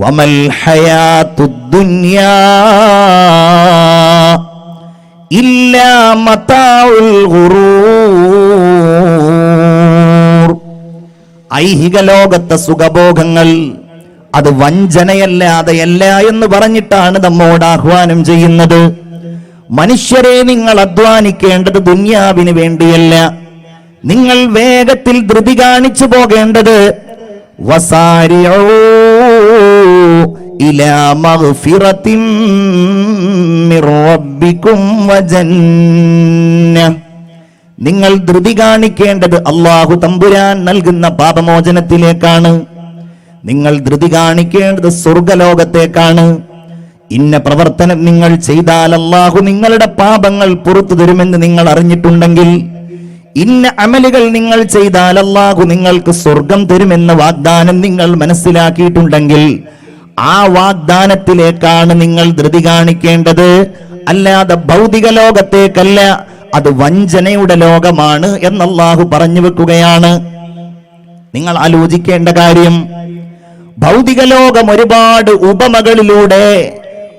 വമൽ ഇല്ലാ മതാഉൽ ഐഹിക ലോകത്തെ സുഖഭോഗങ്ങൾ അത് വഞ്ചനയല്ലാതെയല്ല എന്ന് പറഞ്ഞിട്ടാണ് നമ്മോട് ആഹ്വാനം ചെയ്യുന്നത്. മനുഷ്യരെ നിങ്ങൾ അധ്വാനിക്കേണ്ടത് ദുന്യാവിന് വേണ്ടിയല്ല. നിങ്ങൾ വേഗത്തിൽ ധൃതി കാണിച്ചു പോകേണ്ടത് വസാരിഊ നിങ്ങൾ ധൃതി കാണിക്കേണ്ടത് അള്ളാഹു തമ്പുരാൻ നൽകുന്ന പാപമോചനത്തിലേക്കാണ്. നിങ്ങൾ ധൃതി കാണിക്കേണ്ടത് സ്വർഗലോകത്തേക്കാണ്. ഇന്ന പ്രവർത്തനം നിങ്ങൾ ചെയ്താൽ അള്ളാഹു നിങ്ങളുടെ പാപങ്ങൾ പുറത്തു തരുമെന്ന് നിങ്ങൾ അറിഞ്ഞിട്ടുണ്ടെങ്കിൽ ഇന്ന അമലുകൾ നിങ്ങൾ ചെയ്താൽ അല്ലാഹു നിങ്ങൾക്ക് സ്വർഗം തരുമെന്ന വാഗ്ദാനം നിങ്ങൾ മനസ്സിലാക്കിയിട്ടുണ്ടെങ്കിൽ ആ വാഗ്ദാനത്തിലേക്കാണ് നിങ്ങൾ ധൃതി കാണിക്കേണ്ടത്. അല്ലാതെ ഭൗതിക ലോകത്തേക്കല്ല അത് വഞ്ചനയുടെ ലോകമാണ് എന്നല്ലാഹു പറഞ്ഞു വെക്കുകയാണ്. നിങ്ങൾ ആലോചിക്കേണ്ട കാര്യം ഭൗതിക ലോകം ഒരുപാട് ഉപമകളിലൂടെ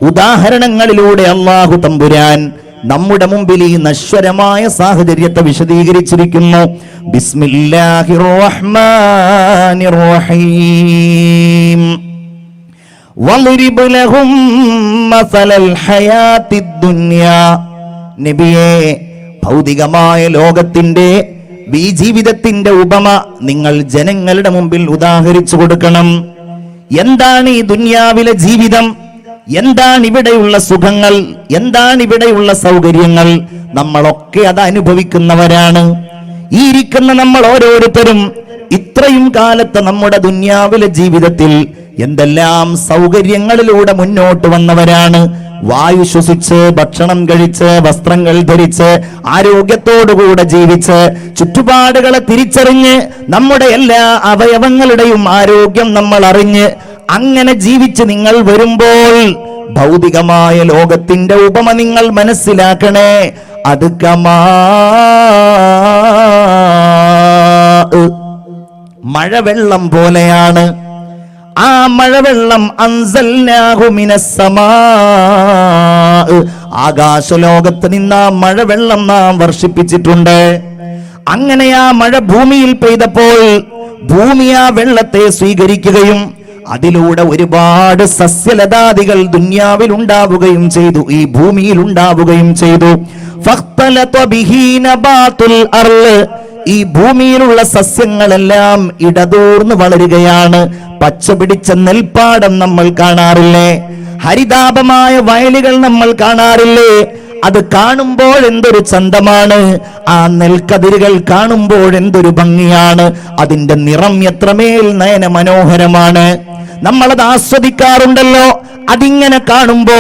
ഉദാഹരണങ്ങളിലൂടെ അള്ളാഹു തമ്പുരാൻ നമ്മുടെ മുമ്പിൽ ഈ നശ്വരമായ സാഹചര്യത്തെ വിശദീകരിച്ചിരിക്കുന്നു ബിസ്മില്ലാഹിർ റഹ്മാനിർ റഹീം واضرب لهم مثل الحياة الدنيا നബിയെ ഭൗതികമായ ലോകത്തിന്റെ ഈ ജീവിതത്തിന്റെ ഉപമ നിങ്ങൾ ജനങ്ങളുടെ മുമ്പിൽ ഉദാഹരിച്ചു കൊടുക്കണം എന്താണ് ഈ ദുന്യാവിലെ ജീവിതം എന്താണ് ഇവിടെയുള്ള സുഖങ്ങൾ? എന്താണ് ഇവിടെയുള്ള സൗകര്യങ്ങൾ? നമ്മളൊക്കെ അത് അനുഭവിക്കുന്നവരാണ്. ഈ ഇരിക്കുന്ന നമ്മൾ ഓരോരുത്തരും ഇത്രയും കാലത്തെ നമ്മുടെ ദുന്യാവിലെ ജീവിതത്തിൽ എന്തെല്ലാം സൗകര്യങ്ങളിലൂടെ മുന്നോട്ട് വന്നവരാണ്. വായു ശ്വസിച്ച് ഭക്ഷണം കഴിച്ച് വസ്ത്രങ്ങൾ ധരിച്ച് ആരോഗ്യത്തോടുകൂടെ ജീവിച്ച് ചുറ്റുപാടുകളെ തിരിച്ചറിഞ്ഞ് നമ്മുടെ എല്ലാ അവയവങ്ങളുടെയും ആരോഗ്യം നമ്മൾ അറിഞ്ഞ് അങ്ങനെ ജീവിച്ച് നിങ്ങൾ വരുമ്പോൾ ഭൗതികമായ ലോകത്തിന്റെ ഉപമ നിങ്ങൾ മനസ്സിലാക്കണേ. അത് കമാ മഴവെള്ളം പോലെയാണ്. ആ മഴവെള്ളം അൻസൽനാഹു മിനസ്സമാ. ആകാശലോകത്ത് നിന്ന് ആ മഴവെള്ളം നാം വർഷിപ്പിച്ചിട്ടുണ്ട്. അങ്ങനെ ആ മഴ ഭൂമിയിൽ പെയ്തപ്പോൾ ഭൂമി ആ വെള്ളത്തെ സ്വീകരിക്കുകയും അതിലൂടെ ഒരുപാട് സസ്യലതാദികൾ ദുന്യാവിൽ ഉണ്ടാവുകയും ചെയ്തു ഈ ഭൂമിയിൽ ഉണ്ടാവുകയും ചെയ്തു ഈ ഭൂമിയിലുള്ള സസ്യങ്ങളെല്ലാം ഇടതൂർന്ന് വളരുകയാണ്. പച്ച പിടിച്ച നെൽപ്പാടം നമ്മൾ കാണാറില്ലേ? ഹരിതാപമായ വയലുകൾ നമ്മൾ കാണാറില്ലേ? അത് കാണുമ്പോൾ എന്തൊരു ചന്തമാണ്? ആ നെൽക്കതിരുകൾ കാണുമ്പോൾ എന്തൊരു ഭംഗിയാണ്? അതിന്റെ നിറം എത്രമേൽ നയന മനോഹരമാണ് നമ്മളത് ആസ്വദിക്കാറുണ്ടല്ലോ. അതിങ്ങനെ കാണുമ്പോ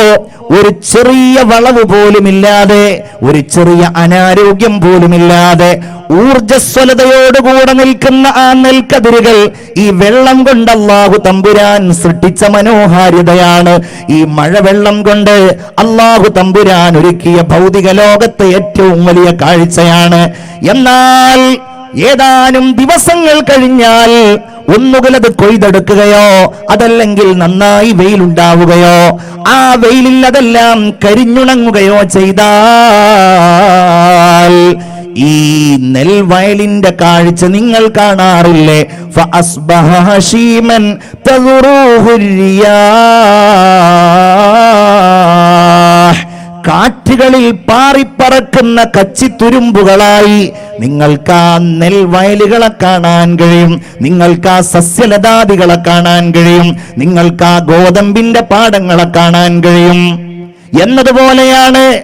ഒരു ചെറിയ വളവ് പോലുമില്ലാതെ ഒരു ചെറിയ അനാരോഗ്യം പോലുമില്ലാതെ ഊർജസ്വലതയോടുകൂടെ നിൽക്കുന്ന ആ നെൽക്കതിരുകൾ ഈ വെള്ളം കൊണ്ട് അള്ളാഹു തമ്പുരാൻ സൃഷ്ടിച്ച മനോഹാരിതയാണ്. ഈ മഴവെള്ളം കൊണ്ട് അള്ളാഹു തമ്പുരാൻ ഒരുക്കിയ ഭൗതിക ലോകത്തെ ഏറ്റവും വലിയ കാഴ്ചയാണ്. എന്നാൽ ഏതാനും ദിവസങ്ങൾ കഴിഞ്ഞാൽ ഒന്നുകിൽ അത് കൊയ്തെടുക്കുകയോ അതല്ലെങ്കിൽ നന്നായി വെയിലുണ്ടാവുകയോ ആ വെയിലിൽ അതെല്ലാം കരിഞ്ഞുണങ്ങുകയോ ചെയ്താൽ ഈ നെൽവയലിന്റെ കാഴ്ച നിങ്ങൾ കാണാറില്ലേ? ഫഅസ്ബഹ കാറ്റുകളിൽ പാറിപ്പറക്കുന്ന കച്ചിത്തുരുമ്പുകളായി നിങ്ങൾക്ക് ആ നെൽവയലുകളെ കാണാൻ കഴിയും. നിങ്ങൾക്ക് ആ സസ്യലതാദികളെ കാണാൻ കഴിയും. നിങ്ങൾക്ക് ആ ഗോതമ്പിന്റെ പാടങ്ങളെ കാണാൻ കഴിയും. എന്നതുപോലെയാണ്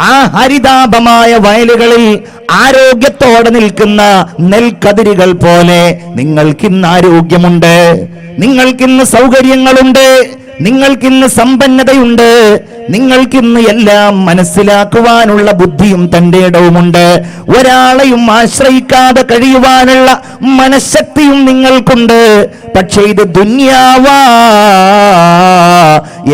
ആ ഹരിതാപമായ വയലുകളിൽ ആരോഗ്യത്തോടെ നിൽക്കുന്ന നെൽക്കതിരുകൾ പോലെ നിങ്ങൾക്കിന്ന് ആരോഗ്യമുണ്ട്. നിങ്ങൾക്കിന്ന് സൗകര്യങ്ങളുണ്ട്. നിങ്ങൾക്കിന്ന് സമ്പന്നതയുണ്ട്. നിങ്ങൾക്കിന്ന് എല്ലാം മനസ്സിലാക്കുവാനുള്ള ബുദ്ധിയും തന്റെ ഇടവുമുണ്ട്. ഒരാളെയും ആശ്രയിക്കാതെ കഴിയുവാനുള്ള മനഃശക്തിയും നിങ്ങൾക്കുണ്ട്. പക്ഷേ ഇത് ദുന്യാവാ.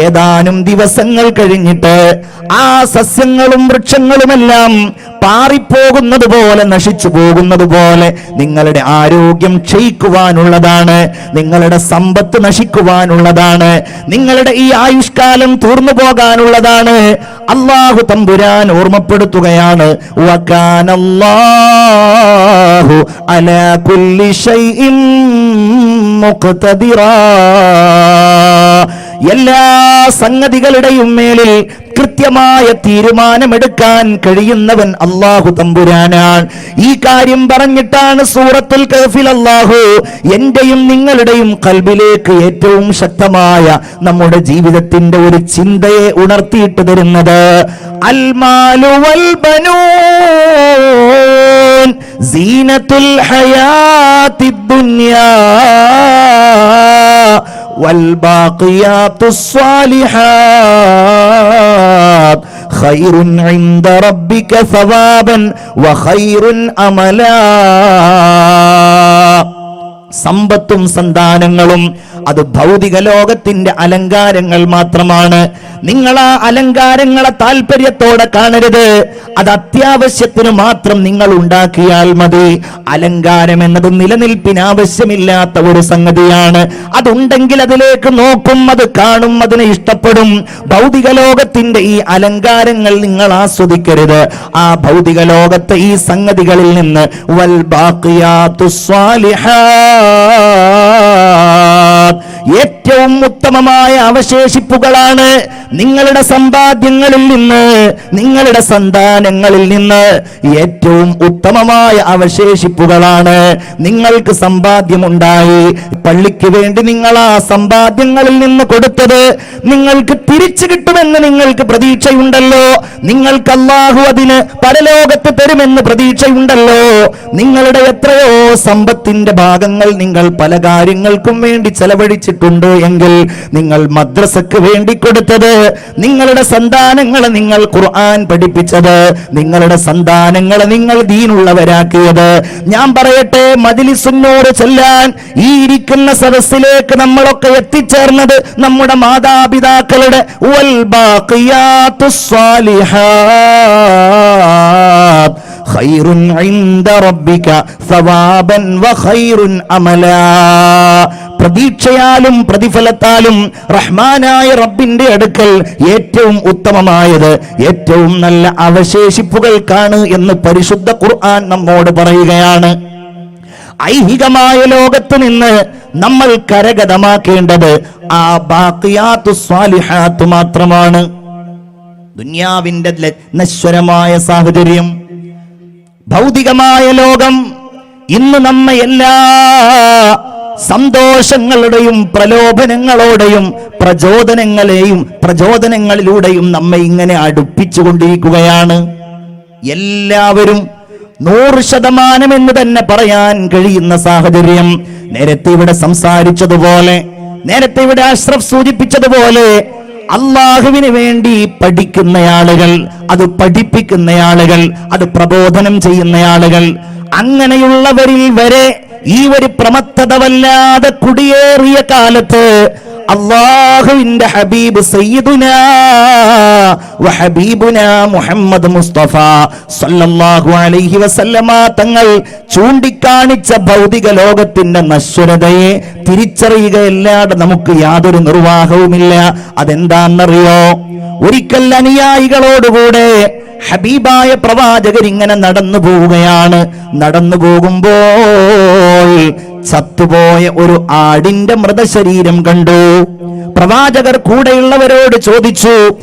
ഏതാനും ദിവസങ്ങൾ കഴിഞ്ഞിട്ട് ആ സസ്യങ്ങളും വൃക്ഷങ്ങളുമെല്ലാം പാറിപ്പോകുന്നത് പോലെ നശിച്ചു പോകുന്നത് പോലെ നിങ്ങളുടെ ആരോഗ്യം ക്ഷയിക്കുവാനുള്ളതാണ് നിങ്ങളുടെ സമ്പത്ത് നശിക്കുവാനുള്ളതാണ് നിങ്ങളുടെ ഈ ആയുഷ്കാലം തീർന്നു പോകാനുള്ളതാണ്. അള്ളാഹു തമ്പുരാൻ ഓർമ്മപ്പെടുത്തുകയാണ് അലാ എല്ലാ സംഗതികളുടെയും മേലിൽ കൃത്യമായ തീരുമാനമെടുക്കാൻ കഴിയുന്നവൻ അള്ളാഹു തമ്പുരാനാണ്. ഈ കാര്യം പറഞ്ഞിട്ടാണ് സൂറത്തുൽ കഫിൽ അള്ളാഹു എന്റെയും നിങ്ങളുടെയും കൽബിലേക്ക് ഏറ്റവും ശക്തമായ നമ്മുടെ ജീവിതത്തിന്റെ ഒരു ചിന്തയെ ഉണർത്തിയിട്ട് തരുന്നത്. അൽമാലു സീനത്തുൽ ഹയാത്തി ദുനിയാ. والباقيات الصالحات خير عند ربك ثوابا وخير املا സമ്പത്തും സന്താനങ്ങളും അത് ഭൗതിക ലോകത്തിന്റെ അലങ്കാരങ്ങൾ മാത്രമാണ്. നിങ്ങൾ ആ അലങ്കാരങ്ങളെ താല്പര്യത്തോടെ കാണരുത്. അത് അത്യാവശ്യത്തിന് മാത്രം നിങ്ങൾ ഉണ്ടാക്കിയാൽ മതി. അലങ്കാരം എന്നത് നിലനിൽപ്പിന് ആവശ്യമില്ലാത്ത ഒരു സംഗതിയാണ്. അതുണ്ടെങ്കിൽ അതിലേക്ക് നോക്കും അത് കാണും അതിനെ ഇഷ്ടപ്പെടും. ഭൗതിക ലോകത്തിന്റെ ഈ അലങ്കാരങ്ങൾ നിങ്ങൾ ആസ്വദിക്കരുത്. ആ ഭൗതിക ലോകത്തെ ഈ സംഗതികളിൽ നിന്ന് വൽ ബാക്കിയാത്തു സ്വാലിഹാത്ത് ഏറ്റവും ഉത്തമമായ അവശേഷിപ്പുകളാണ് നിങ്ങളുടെ സമ്പാദ്യങ്ങളിൽ നിന്ന് നിങ്ങളുടെ സന്താനങ്ങളിൽ നിന്ന് ഏറ്റവും ഉത്തമമായ അവശേഷിപ്പുകളാണ് നിങ്ങൾക്ക് സമ്പാദ്യമുണ്ടായി. പള്ളിക്ക് വേണ്ടി നിങ്ങൾ ആ സമ്പാദ്യങ്ങളിൽ നിന്ന് കൊടുത്തത് നിങ്ങൾക്ക് തിരിച്ചു കിട്ടുമെന്ന് നിങ്ങൾക്ക് പ്രതീക്ഷയുണ്ടല്ലോ. നിങ്ങൾക്ക് അല്ലാഹു അതിന് പരലോകത്ത് തരുമെന്ന് പ്രതീക്ഷയുണ്ടല്ലോ. നിങ്ങളുടെ എത്രയോ സമ്പത്തിന്റെ ഭാഗങ്ങൾ നിങ്ങൾ പല കാര്യങ്ങൾക്കും വേണ്ടി ചെലവഴിച്ചിട്ടുണ്ട്. എങ്കിൽ നിങ്ങൾ മദ്രസക്ക് വേണ്ടി കൊടുത്തത് നിങ്ങളുടെ സന്താനങ്ങളെ നിങ്ങൾ ഖുർആൻ പഠിപ്പിച്ചത് നിങ്ങളുടെ സന്താനങ്ങളെ നിങ്ങൾ ദീനുള്ളവരാക്കിയത്. ഞാൻ പറയട്ടെ മതിലിസുന്നോട് ചെല്ലാൻ ഈ ഇരിക്കുന്ന സദസ്സിലേക്ക് നമ്മളൊക്കെ എത്തിച്ചേർന്നത് നമ്മുടെ മാതാപിതാക്കളുടെ ഖൈറുൻ ഇൻദ റബ്ബിക സവാബൻ വഖൈറുൻ അമലാ. പ്രതീക്ഷയാലും പ്രതിഫലത്താലും റഹ്മാനായ റബ്ബിന്റെ അടുക്കൽ ഏറ്റവും ഉത്തമമായത് ഏറ്റവും നല്ല അവശേഷിപ്പുകൾക്കാണ് എന്ന് പരിശുദ്ധ ഖുർആൻ നമ്മോട് പറയുകയാണ്. ഐഹികമായ ലോകത്ത് നിന്ന് നമ്മൾ കരഗതമാക്കേണ്ടത് ആ ബാക്കിയാത്തു സ്വാലിഹാത്തു മാത്രമാണ്. ദുന്യാവിന്റെ നശ്വരമായ സാഹചര്യം. ഭൗതികമായ ലോകം ഇന്ന് നമ്മെ എല്ലാ സന്തോഷങ്ങളുടെയും പ്രലോഭനങ്ങളോടെയും പ്രചോദനങ്ങളെയും പ്രചോദനങ്ങളിലൂടെയും നമ്മെ ഇങ്ങനെ അടുപ്പിച്ചുകൊണ്ടിരിക്കുകയാണ്. എല്ലാവരും നൂറ് ശതമാനം എന്ന് തന്നെ പറയാൻ കഴിയുന്ന സാഹചര്യം. നേരത്തെ ഇവിടെ സംസാരിച്ചതുപോലെ നേരത്തെ ഇവിടെ അഷ്റഫ് സൂചിപ്പിച്ചതുപോലെ അള്ളാഹുവിന് വേണ്ടി പഠിക്കുന്ന ആളുകൾ അത് പഠിപ്പിക്കുന്ന ആളുകൾ അത് പ്രബോധനം ചെയ്യുന്ന ആളുകൾ അങ്ങനെയുള്ളവരിൽ വരെ ഈ ഒരു പ്രമത്തത വല്ലാതെ കുടിയേറിയ കാലത്ത് അള്ളാഹുവിന്റെ ഹബീബ് സയ്യിദുനാ മുഹമ്മദ് മുസ്തഫ. സല്ലല്ലാഹു അലൈഹി വസല്ലമ തങ്ങൾ ചൂണ്ടിക്കാണിച്ച ഭൗതിക ലോകത്തിന്റെ നശ്വരതയെ തിരിച്ചറിയുകയല്ലാതെ നമുക്ക് യാതൊരു നിർവാഹവുമില്ല. അതെന്താണെന്നറിയോ? ഒരിക്കൽ അനുയായികളോടുകൂടെ ഹബീബായ പ്രവാചകർ ഇങ്ങനെ നടന്നു പോവുകയാണ് നടന്നു പോകുമ്പോൾ ചത്തുപോയ ഒരു ആടിന്റെ മൃതശരീരം കണ്ടു. പ്രവാചകർ കൂടെയുള്ളവരോട് ചോദിച്ചു?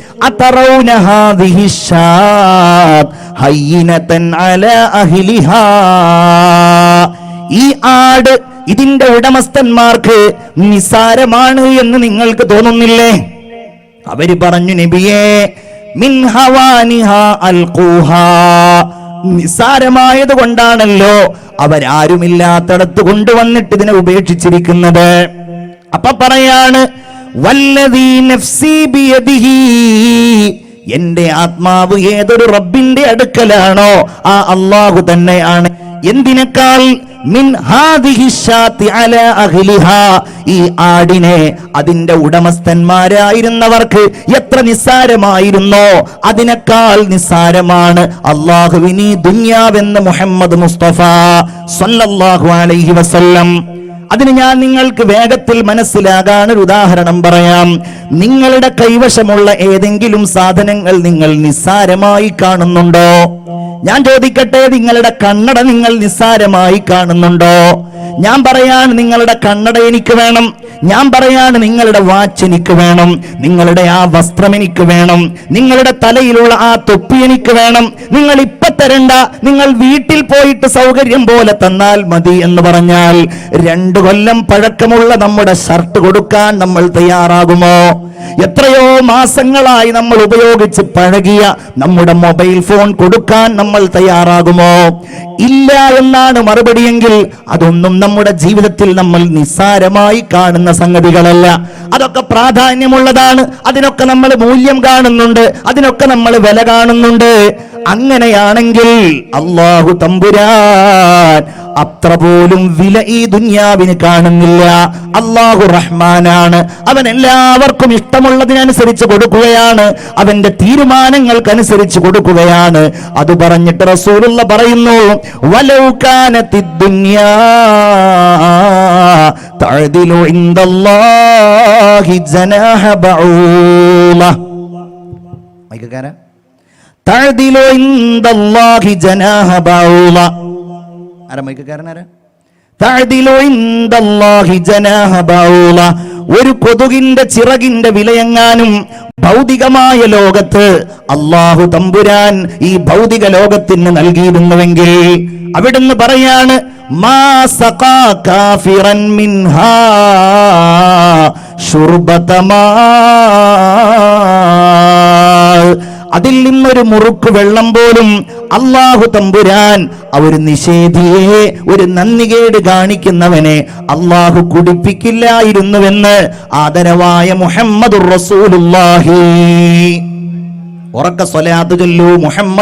ഈ ആട് ഇതിന്റെ ഉടമസ്ഥന്മാർക്ക് നിസാരമാണ് എന്ന് നിങ്ങൾക്ക് തോന്നുന്നില്ലേ? അവർ പറഞ്ഞു നബിയേ മിൻ ഹവാനിഹ അൽഖൂഹാ നിസാരമായത് കൊണ്ടാണല്ലോ അവരാരുമില്ലാത്തടത്ത് കൊണ്ടുവന്നിട്ട് ഇതിനെ ഉപേക്ഷിച്ചിരിക്കുന്നത്. അപ്പൊ പറയാണ് എന്റെ ആത്മാവ് ഏതൊരു റബ്ബിന്റെ അടുക്കലാണോ? ആ അള്ളാഹു തന്നെയാണ്. എന്തിനേക്കാൾ ഈ ആടിനെ അതിന്റെ ഉടമസ്ഥന്മാരായിരുന്നവർക്ക് എത്ര നിസ്സാരമായിരുന്നോ അതിനേക്കാൾ നിസ്സാരമാണ് അള്ളാഹുവിനി ദുന്യാവെന്ന് മുഹമ്മദ് മുസ്തഫ സല്ലല്ലാഹു അലൈഹി വസല്ലം. അതിന് ഞാൻ നിങ്ങൾക്ക് വേഗത്തിൽ മനസ്സിലാകാൻ ഒരു ഉദാഹരണം പറയാം. നിങ്ങളുടെ കൈവശമുള്ള ഏതെങ്കിലും സാധനങ്ങൾ നിങ്ങൾ നിസ്സാരമായി കാണുന്നുണ്ടോ? ഞാൻ ചോദിക്കട്ടെ നിങ്ങളുടെ കണ്ണട നിങ്ങൾ നിസ്സാരമായി കാണുന്നുണ്ടോ? ഞാൻ പറയാണ് നിങ്ങളുടെ കണ്ണട എനിക്ക് വേണം. ഞാൻ പറയാണ് നിങ്ങളുടെ വാച്ച് എനിക്ക് വേണം. നിങ്ങളുടെ ആ വസ്ത്രം എനിക്ക് വേണം. നിങ്ങളുടെ തലയിലുള്ള ആ തൊപ്പി എനിക്ക് വേണം. നിങ്ങൾ ഇപ്പൊ തരണ്ട നിങ്ങൾ വീട്ടിൽ പോയിട്ട് സൗകര്യം പോലെ തന്നാൽ മതി എന്ന് പറഞ്ഞാൽ രണ്ടു കൊല്ലം പഴക്കമുള്ള നമ്മുടെ ഷർട്ട് കൊടുക്കാൻ നമ്മൾ തയ്യാറാകുമോ? എത്രയോ മാസങ്ങളായി നമ്മൾ ഉപയോഗിച്ച് പഴകിയ നമ്മുടെ മൊബൈൽ ഫോൺ കൊടുക്കാൻ നമ്മൾ തയ്യാറാകുമോ? ഇല്ല എന്നാണ് മറുപടിയെങ്കിൽ അതൊന്നും നമ്മുടെ ജീവിതത്തിൽ നമ്മൾ നിസ്സാരമായി കാണുന്ന സംഗതികളല്ല. അതൊക്കെ പ്രാധാന്യമുള്ളതാണ്. അതിനൊക്കെ നമ്മൾ മൂല്യം കാണുന്നുണ്ട്. അതിനൊക്കെ നമ്മൾ വില കാണുന്നുണ്ട്. അങ്ങനെയാണെങ്കിൽ അള്ളാഹു തമ്പുരാൻ അത്ര പോലും വില ഈ ദുന്യാവിന് കാണുന്നില്ല. അള്ളാഹു റഹ്മാനാണ്. അവൻ എല്ലാവർക്കും ഇഷ്ടമുള്ളതിനനുസരിച്ച് കൊടുക്കുകയാണ്. അവന്റെ തീരുമാനങ്ങൾക്കനുസരിച്ച് കൊടുക്കുകയാണ്. അത് പറഞ്ഞിട്ട് റസൂലുള്ള പറയുന്നു വലൗകാനത്തി ദുന്യാ ഇൻദല്ലാഹി ജനാഹ ബഊല ഒരു കൊതുകിന്റെ ചിറകിന്റെ വിലയെങ്ങാനും ഭൗതികമായ ലോകത്ത് അള്ളാഹു തമ്പുരാൻ ഈ ഭൗതിക ലോകത്തിന് നൽകിയിരുന്നുവെങ്കിൽ അവിടുന്ന് പറയാണ് മാ അതിൽ നിന്നൊരു മുറുക്ക് വെള്ളം പോലും അള്ളാഹു തമ്പുരാൻ ഒരു നിഷേധിയെ ഒരു നന്ദികേട് കാണിക്കുന്നവനെ അള്ളാഹു കുടിപ്പിക്കില്ലായിരുന്നുവെന്ന് ആദരവായ മുഹമ്മദുർ റസൂലുള്ളാഹി. ഉറക്ക സ്വലാത്ത് ചൊല്ലൂ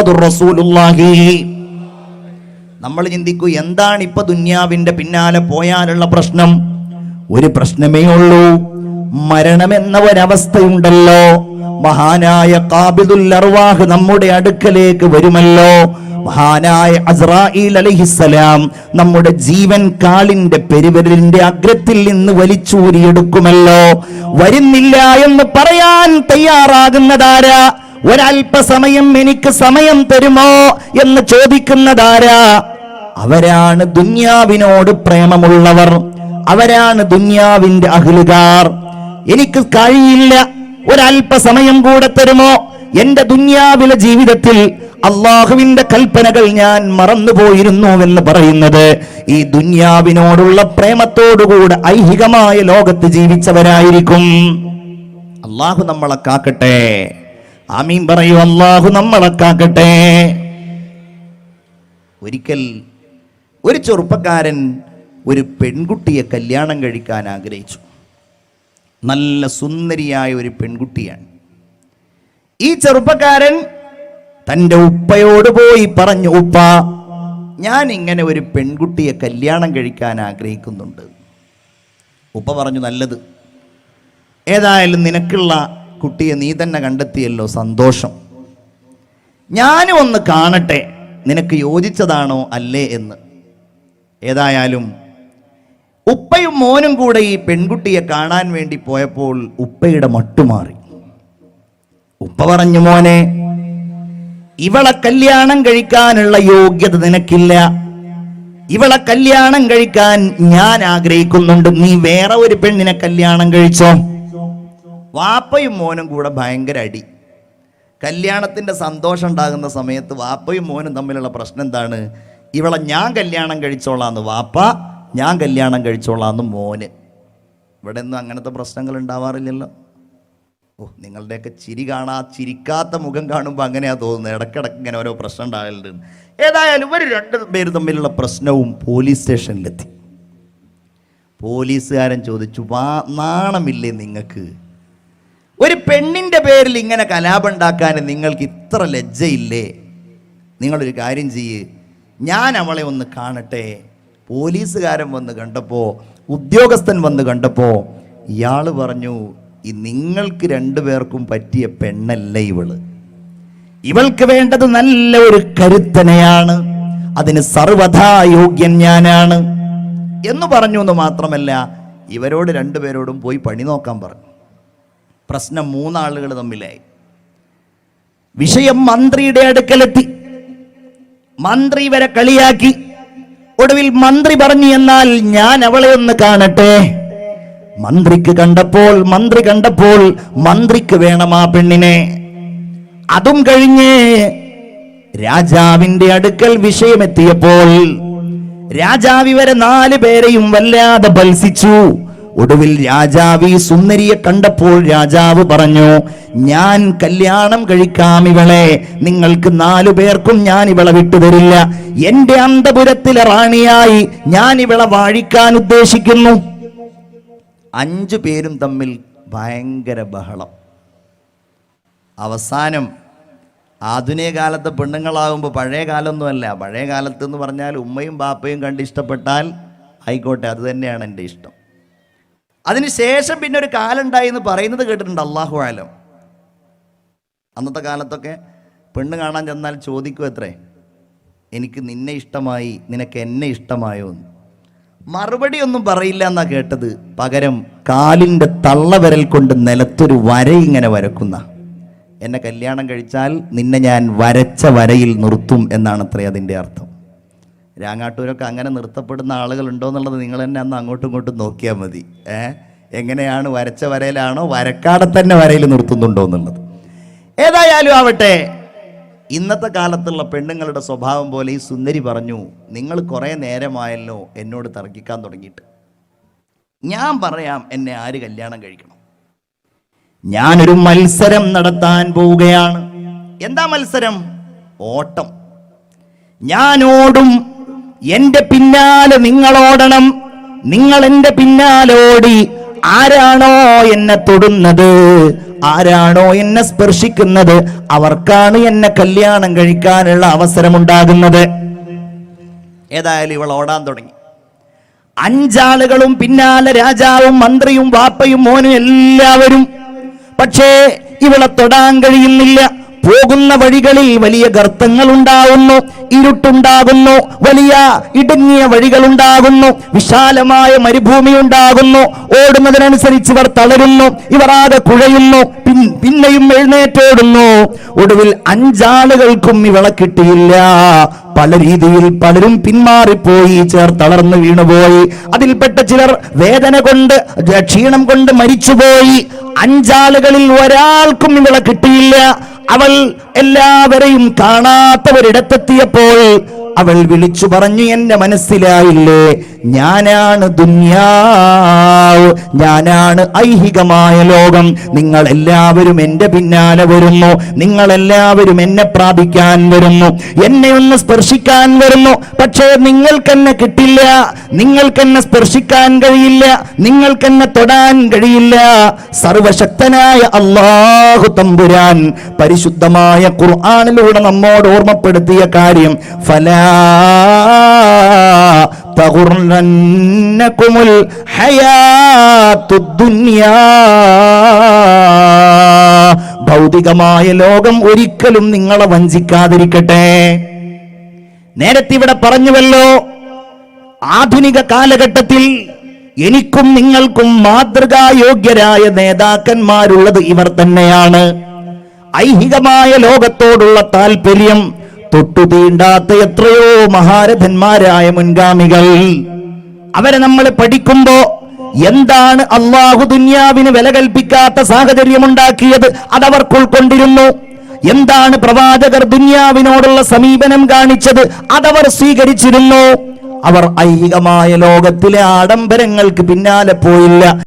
റസൂലുള്ളാഹി. നമ്മൾ ചിന്തിക്കൂ എന്താണ് ഇപ്പൊ ദുന്യാവിന്റെ പിന്നാലെ പോയാലുള്ള പ്രശ്നം? ഒരു പ്രശ്നമേ ഉള്ളൂ. മരണമെന്ന ഒരവസ്ഥയുണ്ടല്ലോ മഹാനായ കാബിദുൽ അർവാഹ് നമ്മുടെ അടുക്കലേക്ക് വരുമല്ലോ. മഹാനായ അസ്രായിൽ അലഹിസലാം നമ്മുടെ ജീവൻ കാളിന്റെ പെരുവിരലിന്റെ അഗ്രത്തിൽ നിന്ന് വലിച്ചൂരിയെടുക്കുമല്ലോ. വരുന്നില്ല എന്ന് പറയാൻ തയ്യാറാകുന്നതാരാ? ഒരല്പസമയം എനിക്ക് സമയം തരുമോ എന്ന് ചോദിക്കുന്നതാരാ? അവരാണ് ദുന്യാവിനോട് പ്രേമമുള്ളവർ. അവരാണ് ദുന്യാവിന്റെ അഹ്ലുകാർ എനിക്ക് കഴിയില്ല. ഒരല്പസമയം കൂടെ തരുമോ? എന്റെ ദുന്യാവിലെ ജീവിതത്തിൽ അള്ളാഹുവിന്റെ കൽപ്പനകൾ ഞാൻ മറന്നുപോയിരുന്നുവെന്ന് പറയുന്നത് ഈ ദുന്യാവിനോടുള്ള പ്രേമത്തോടുകൂടെ ഐഹികമായ ലോകത്ത് ജീവിച്ചവരായിരിക്കും. അള്ളാഹു നമ്മളെ കാക്കട്ടെ. ആമീൻ പറയൂ അള്ളാഹു നമ്മളെ കാക്കട്ടെ. ഒരിക്കൽ ഒരു ചെറുപ്പക്കാരൻ ഒരു പെൺകുട്ടിയെ കല്യാണം കഴിക്കാൻ ആഗ്രഹിച്ചു. നല്ല സുന്ദരിയായ ഒരു പെൺകുട്ടിയാണ്. ഈ ചെറുപ്പക്കാരൻ തന്റെ ഉപ്പയോട് പോയി പറഞ്ഞു ഉപ്പ ഞാൻ ഇങ്ങനെ ഒരു പെൺകുട്ടിയെ കല്യാണം കഴിക്കാൻ ആഗ്രഹിക്കുന്നുണ്ട്. ഉപ്പ പറഞ്ഞു നല്ലത്. ഏതായാലും നിനക്കുള്ള കുട്ടിയെ നീ തന്നെ കണ്ടെത്തിയല്ലോ സന്തോഷം. ഞാനും ഒന്ന് കാണട്ടെ നിനക്ക് യോജിച്ചതാണോ അല്ലേ എന്ന്. ഏതായാലും ഉപ്പയും മോനും കൂടെ ഈ പെൺകുട്ടിയെ കാണാൻ വേണ്ടി പോയപ്പോൾ ഉപ്പയുടെ മട്ടുമാറി. ഉപ്പ പറഞ്ഞു മോനെ ഇവളെ കല്യാണം കഴിക്കാനുള്ള യോഗ്യത നിനക്കില്ല. ഇവളെ കല്യാണം കഴിക്കാൻ ഞാൻ ആഗ്രഹിക്കുന്നുണ്ട്. നീ വേറെ ഒരു പെണ്ണിനെ കല്യാണം കഴിച്ചോ? വാപ്പയും മോനും കൂടെ ഭയങ്കര അടി. കല്യാണത്തിന്റെ സന്തോഷം ഉണ്ടാകുന്ന സമയത്ത് വാപ്പയും മോനും തമ്മിലുള്ള പ്രശ്നം എന്താണ്? ഇവളെ ഞാൻ കല്യാണം കഴിച്ചോളാന്ന് വാപ്പ ഞാൻ കല്യാണം കഴിച്ചോളാന്ന് മോന്. ഇവിടെ ഒന്നും അങ്ങനത്തെ പ്രശ്നങ്ങൾ ഉണ്ടാവാറില്ലല്ലോ. ഓ നിങ്ങളുടെയൊക്കെ ചിരി കാണാ ചിരിക്കാത്ത മുഖം കാണുമ്പോൾ അങ്ങനെയാ തോന്നുന്നത്. ഇടക്കിടക്ക് ഇങ്ങനെ ഓരോ പ്രശ്നം ഉണ്ടാകലുണ്ട്. ഏതായാലും ഇവർ രണ്ട് പേര് തമ്മിലുള്ള പ്രശ്നവും പോലീസ് സ്റ്റേഷനിലെത്തി. പോലീസുകാരൻ ചോദിച്ചു വാ നാണമില്ലേ നിങ്ങൾക്ക്? ഒരു പെണ്ണിന്റെ പേരിൽ ഇങ്ങനെ കലാപം ഉണ്ടാക്കാൻ നിങ്ങൾക്ക് ഇത്ര ലജ്ജയില്ലേ? നിങ്ങളൊരു കാര്യം ചെയ്യ്. ഞാൻ അവളെ ഒന്ന് കാണട്ടെ. പോലീസുകാരൻ വന്ന് കണ്ടപ്പോൾ ഉദ്യോഗസ്ഥൻ വന്ന് കണ്ടപ്പോൾ ഇയാൾ പറഞ്ഞു ഈ നിങ്ങൾക്ക് രണ്ടുപേർക്കും പറ്റിയ പെണ്ണല്ല ഇവൾ? ഇവൾക്ക് വേണ്ടത് നല്ല ഒരു കരുത്തനെയാണ്. അതിന് സർവഥാ യോഗ്യൻ ഞാനാണ്. എന്ന് പറഞ്ഞു എന്ന് മാത്രമല്ല ഇവരോട് രണ്ടുപേരോടും പോയി പണി നോക്കാൻ പറഞ്ഞു. പ്രശ്നം മൂന്നാളുകൾ തമ്മിലായി. വിഷയം മന്ത്രിയുടെ അടുക്കലെത്തി. മന്ത്രി വരെ കളിയാക്കി. ഒടുവിൽ മന്ത്രി പറഞ്ഞു എന്നാൽ ഞാൻ അവളെ ഒന്ന് കാണട്ടെ. മന്ത്രിക്ക് കണ്ടപ്പോൾ മന്ത്രി കണ്ടപ്പോൾ മന്ത്രിക്ക് വേണം ആ പെണ്ണിനെ. അതും കഴിഞ്ഞ് രാജാവിന്റെ അടുക്കൽ വിഷയമെത്തിയപ്പോൾ രാജാവ് ഇവരെ നാല് പേരെയും വല്ലാതെ ബത്സിച്ചു ഒടുവിൽ രാജാവ് ഈ സുന്ദരിയെ കണ്ടപ്പോൾ രാജാവ് പറഞ്ഞു ഞാൻ കല്യാണം കഴിക്കാം ഇവളെ. നിങ്ങൾക്ക് നാലു പേർക്കും ഞാൻ ഇവളെ വിട്ടുതരില്ല എന്റെ അന്തപുരത്തിലെ റാണിയായി ഞാൻ ഇവളെ വാഴിക്കാൻ ഉദ്ദേശിക്കുന്നു. അഞ്ചു പേരും തമ്മിൽ ഭയങ്കര ബഹളം. അവസാനം ആധുനിക കാലത്തെ പെണ്ണുങ്ങളാകുമ്പോൾ പഴയ കാലമൊന്നുമല്ല പഴയ കാലത്ത് എന്ന് പറഞ്ഞാൽ ഉമ്മയും ബാപ്പയും കണ്ട് ഇഷ്ടപ്പെട്ടാൽ ആയിക്കോട്ടെ അത് തന്നെയാണ് എന്റെ ഇഷ്ടം. അതിനുശേഷം പിന്നെ ഒരു കാലം ഉണ്ടായി എന്ന് പറയുന്നത് കേട്ടിട്ടുണ്ട് അള്ളാഹു ആലം അന്നത്തെ കാലത്തൊക്കെ പെണ്ണ് കാണാൻ ചെന്നാൽ ചോദിക്കും എത്രേ? എനിക്ക് നിന്നെ ഇഷ്ടമായി നിനക്ക് എന്നെ ഇഷ്ടമായോ എന്ന്. മറുപടി ഒന്നും പറയില്ല എന്നാ കേട്ടത്. പകരം കാലിന്റെ തള്ളവിരൽ കൊണ്ട് നിലത്തൊരു വര ഇങ്ങനെ വരക്കുന്ന. എന്നെ കല്യാണം കഴിച്ചാൽ നിന്നെ ഞാൻ വരച്ച വരയിൽ നിർത്തും എന്നാണ് അത്രേ അതിന്റെ അർത്ഥം. രാങ്ങാട്ടൂരൊക്കെ അങ്ങനെ നിർത്തപ്പെടുന്ന ആളുകളുണ്ടോ എന്നുള്ളത് നിങ്ങൾ തന്നെ അന്ന് അങ്ങോട്ടും ഇങ്ങോട്ടും നോക്കിയാൽ മതി. ഏ? എങ്ങനെയാണ് വരച്ച വരയിലാണോ വരക്കാടെ തന്നെ വരയിൽ നിർത്തുന്നുണ്ടോ എന്നുള്ളത്. ഏതായാലും ആവട്ടെ ഇന്നത്തെ കാലത്തുള്ള പെണ്ണുങ്ങളുടെ സ്വഭാവം പോലെ ഈ സുന്ദരി പറഞ്ഞു നിങ്ങൾ കുറേ നേരമായല്ലോ എന്നോട് തർക്കിക്കാൻ തുടങ്ങിയിട്ട്. ഞാൻ പറയാം എന്നെ ആര് കല്യാണം കഴിക്കണം. ഞാനൊരു മത്സരം നടത്താൻ പോവുകയാണ്. എന്താ മത്സരം? ഓട്ടം. ഞാൻ ഓടും എന്റെ പിന്നാലെ നിങ്ങൾ ഓടണം നിങ്ങൾ എന്റെ പിന്നാലെ ഓടി. ആരാണോ എന്നെ തൊടുന്നത്? ആരാണോ എന്നെ സ്പർശിക്കുന്നത്? അവർക്കാണ് എന്നെ കല്യാണം കഴിക്കാനുള്ള അവസരമുണ്ടാകുന്നത്. ഏതായാലും ഇവൾ ഓടാൻ തുടങ്ങി. അഞ്ചാളുകളും പിന്നാലെ രാജാവും മന്ത്രിയും വാപ്പയും മോനും എല്ലാവരും. പക്ഷേ ഇവളെ തൊടാൻ കഴിയുന്നില്ല. പോകുന്ന വഴികളിൽ വലിയ ഗർത്തങ്ങൾ ഉണ്ടാകുന്നു ഇരുട്ടുണ്ടാകുന്നു വലിയ ഇടുങ്ങിയ വഴികളുണ്ടാകുന്നു വിശാലമായ മരുഭൂമി ഉണ്ടാകുന്നു ഓടുന്നതിനനുസരിച്ച് ഇവർ തളരുന്നു ഇവർ ആകെ കുഴയുന്നു പിന്നെയും എഴുന്നേറ്റോടുന്നു. ഒടുവിൽ അഞ്ചാളുകൾക്കും ഇവളെ കിട്ടിയില്ല. പല രീതിയിൽ പലരും പിന്മാറിപ്പോയി ചേർ തളർന്നു വീണുപോയി. അതിൽപ്പെട്ട ചിലർ വേദന കൊണ്ട് ക്ഷീണം കൊണ്ട് മരിച്ചുപോയി. അഞ്ചാളുകളിൽ ഒരാൾക്കും ഇവളെ കിട്ടിയില്ല. അവൾ എല്ലാവരെയും കാണാത്തവരിടത്തെത്തിയപ്പോൾ അവൾ വിളിച്ചു പറഞ്ഞു എന്റെ മനസ്സിലായില്ലേ? ഞാനാണ് ദുന്യാവ് ഞാനാണ് ഐഹികമായ ലോകം. നിങ്ങൾ എല്ലാവരും എന്റെ പിന്നാലെ വരുന്നു. നിങ്ങൾ എല്ലാവരും എന്നെ പ്രാപിക്കാൻ വരുന്നു. എന്നെ ഒന്ന് സ്പർശിക്കാൻ വരുന്നു. പക്ഷേ നിങ്ങൾക്കെന്നെ കിട്ടില്ല. നിങ്ങൾക്കെന്നെ സ്പർശിക്കാൻ കഴിയില്ല. നിങ്ങൾക്കെന്നെ തൊടാൻ കഴിയില്ല. സർവശക്തനായ അള്ളാഹു തമ്പുരാൻ പരിശുദ്ധമായ ഖുർആാനിലൂടെ നമ്മോട് ഓർമ്മപ്പെടുത്തിയ കാര്യം ഫലാ തഗുർനന്നകുമുൽ ഹയാത്തുദ്ദുനിയാ ഭൗതികമായ ലോകം ഒരിക്കലും നിങ്ങളെ വഞ്ചിക്കാതിരിക്കട്ടെ. നേരത്തെ ഇവിടെ പറഞ്ഞുവല്ലോ ആധുനിക കാലഘട്ടത്തിൽ എനിക്കും നിങ്ങൾക്കും മാതൃകായോഗ്യരായ നേതാക്കന്മാരുള്ളത് ഇവർ തന്നെയാണ്. ഐഹികമായ ലോകത്തോടുള്ള താല്പര്യം തൊട്ടു തീണ്ടാത്ത എത്രയോ മഹാരഥന്മാരായ മുൻഗാമികൾ. അവരെ നമ്മൾ പഠിക്കുമ്പോ എന്താണ് അള്ളാഹു ദുന്യാവിന് വില കൽപ്പിക്കാത്ത സാഹചര്യമുണ്ടാക്കിയത് അതവർക്ക് ഉൾക്കൊണ്ടിരുന്നു എന്താണ് പ്രവാചകർ ദുന്യാവിനോടുള്ള സമീപനം കാണിച്ചത് അതവർ സ്വീകരിച്ചിരുന്നു. അവർ ഐഹികമായ ലോകത്തിലെ ആഡംബരങ്ങൾക്ക് പിന്നാലെ പോയില്ല.